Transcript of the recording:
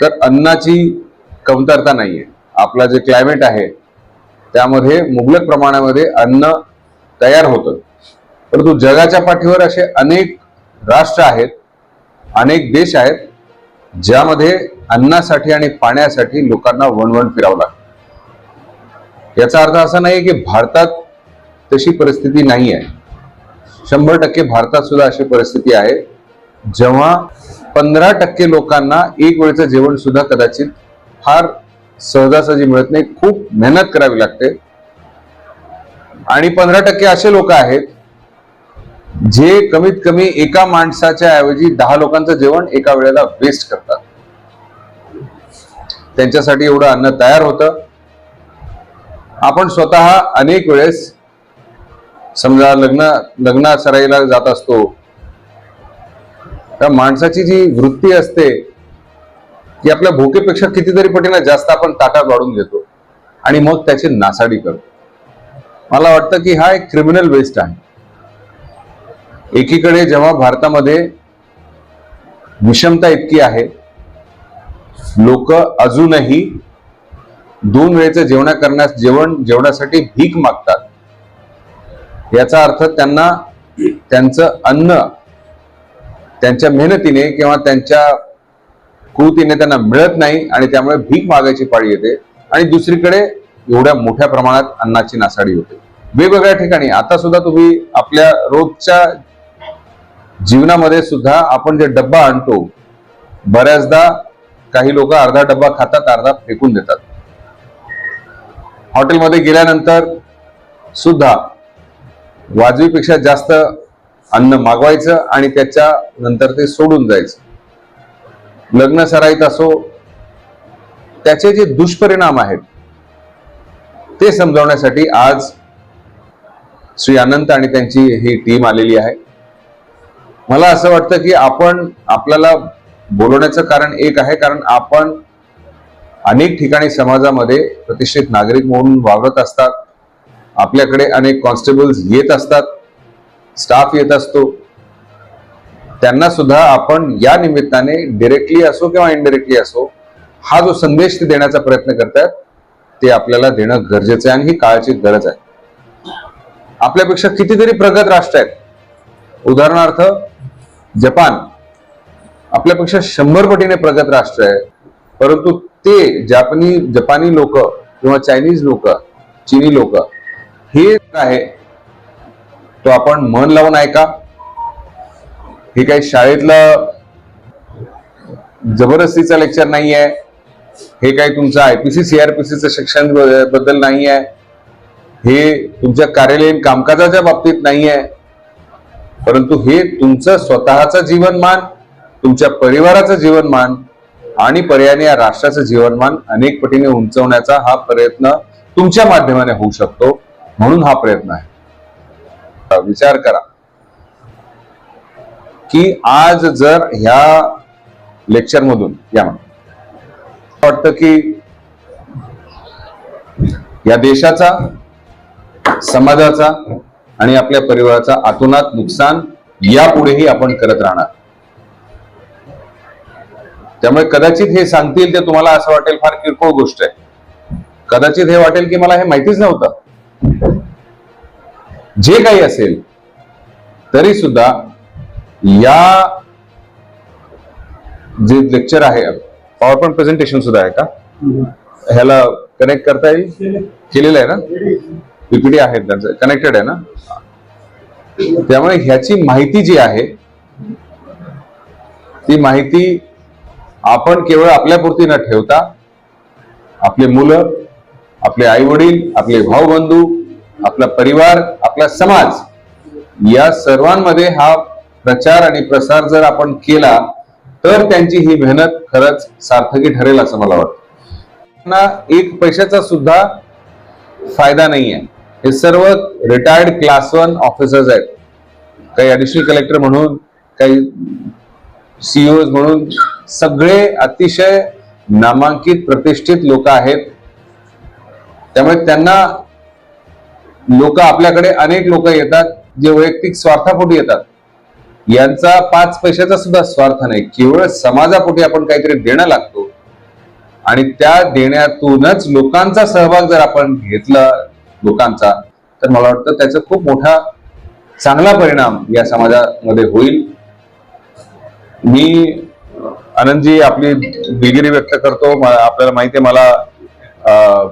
तर अन्नाची कमतरता नाहीये. आपला जे क्लायमेट आहे त्यामध्ये मुबलक प्रमाणामध्ये अन्न तयार होतं. परंतु जगाच्या पाठीवर असे अनेक राष्ट्र आहेत अनेक देश आहेत ज्यामध्ये अन्नासाठी आणि पाण्यासाठी लोकांना वणवण फिरावं लागतं. याचा अर्थ असा नाही की भारतात तशी परिस्थिती नाही आहे शंभर टक्के भारतात सुद्धा अशी परिस्थिती आहे जेव्हा पंधरा टक्के लोकांना एक वेळचं जेवण सुद्धा कदाचित फार सहजासहजी मिळत नाही. खूप मेहनत करावी लागते. आणि पंधरा टक्के असे लोक आहेत जे कमीत कमी एका माणसाच्या ऐवजी दहा लोकांचं जेवण एका वेळेला वेस्ट करतात. त्यांच्यासाठी एवढं अन्न तयार होतं. आपण स्वतः अनेक वेळेस समजा लग्न लग्ना सराईला जात असतो त्या माणसाची जी वृत्ती असते ती आपल्या भूकेपेक्षा कितीतरी पटीनं जास्त आपण ताटा वाढून घेतो आणि मग त्याची नासाडी करतो. मला वाटतं की हा एक क्रिमिनल वेस्ट आहे. एकीकडे जेव्हा भारतामध्ये विषमता इतकी आहे लोक अजूनही दोन वेळेचं जेवणा करण्यास जेवण जेवणासाठी भीक मागतात. याचा अर्थ त्यांना त्यांचं अन्न त्यांच्या मेहनतीने किंवा त्यांच्या कृतीने त्यांना मिळत नाही आणि त्यामुळे भीक मागायची पाळी येते. आणि दुसरीकडे एवढ्या मोठ्या प्रमाणात अन्नाची नासाडी होते. वेगवेगळ्या ठिकाणी. आता सुद्धा तुम्ही आपल्या रोजच्या जीवनामध्ये सुद्धा आपण जे डब्बा आणतो बऱ्याचदा काही लोक अर्धा डब्बा खातात अर्धा फेकून देतात. हॉटेलमध्ये गेल्यानंतर सुद्धा वाजवीपेक्षा जास्त अन्न मागवायचं आणि त्याच्या नंतर ते सोडून जायचं. लग्न सराईत असो त्याचे जे दुष्परिणाम आहेत ते समजावण्यासाठी आज श्री अनंत आणि त्यांची ही टीम आलेली आहे. मला असं वाटतं की आपण आपल्याला बोलवण्याचं कारण एक आहे कारण आपण अनेक ठिकाणी समाजामध्ये प्रतिष्ठित नागरिक म्हणून वावरत असतात. आपल्याकडे अनेक कॉन्स्टेबल्स येत असतात. स्टाफ येत असतो. त्यांना सुद्धा आपण या निमित्ताने डिरेक्टली असो किंवा इनडिरेक्टली असो हा जो संदेश ते देण्याचा प्रयत्न करतात ते आपल्याला देणं गरजेचं आहे आणि ही काळाची गरज आहे. आपल्यापेक्षा कितीतरी प्रगत राष्ट्र आहेत. उदाहरणार्थ जपान. आपल्यापेक्षा शंभर पटीने प्रगत राष्ट्र आहे. परंतु ते जापानी जपानी लोक किंवा चायनीज लोक चिनी लोक हे आहे तो आपण मन लावून ऐका. हे काही शाळेतलं जबरदस्तीचं लेक्चर नाही आहे हे काही तुमचं आयपीसी सीआरपीसीचं शिक्षणबद्दल नाही आहे हे तुमच्या कार्यालयीन कामकाजाच्या बाबतीत नाही आहे परंतु हे तुमचं स्वतःचं जीवनमान तुमच्या परिवाराचं जीवनमान आणि पर्यायाने या राष्ट्राचं जीवनमान अनेक पटीने उंचवण्याचा हा प्रयत्न तुमच्या माध्यमाने होऊ शकतो. म्हणून हा प्रयत्न आहे. विचार करा. की आज जर ह्या लेक्चर मधून या वाटतं की या देशाचा समाजाचा आणि आपल्या परिवाराचा आतोनात नुकसान यापुढेही आपण करत राहणार. त्यामुळे कदाचित हे सांगतील ते तुम्हाला असं वाटेल फार किरकोळ गोष्ट आहे. कदाचित हे वाटेल की मला हे माहितीच नव्हतं. जे काही असेल तरी सुद्धा या जे लेक्चर आहे पॉवर पॉईंट प्रेझेंटेशन सुद्धा आहे का? ह्याला कनेक्ट करता येईल? केलेलं आहे ना? पीपीडी आहे त्यांचं कनेक्टेड आहे ना? त्यामुळे ह्याची माहिती जी आहे ती माहिती आपण केवळ आपल्यापुरती न ठेवता आपले मुलं आपले आई वडील आपले भाऊ बंधू आपला परिवार आपला समाज या सर्वांमध्ये हा प्रचार आणि प्रसार जर आपण केला तर त्यांची ही मेहनत खरंच सार्थकी ठरेल असं मला वाटतं. त्यांना एक पैशाचा सुद्धा फायदा नाही आहे. हे सर्व रिटायर्ड क्लास वन ऑफिसर्स आहेत. काही ऍडिशनल कलेक्टर म्हणून काही सीईओ म्हणून सगळे अतिशय नामांकित प्रतिष्ठित लोक आहेत. त्यामुळे त्यांना लोक आपल्याकडे अनेक लोक येतात जे वैयक्तिक स्वार्थापोटी येतात. यांचा पाच पैशाचा सुद्धा स्वार्थ नाही केवळ समाजापोटी आपण काहीतरी देणं लागतो. आणि त्या देण्यातूनच लोकांचा सहभाग जर आपण घेतला लोकांचा तर मला वाटतं त्याचा खूप मोठा चांगला परिणाम या समाजामध्ये होईल. मी आनंदजी आपली दिलगिरी व्यक्त करतो. आपल्याला माहिती आहे मला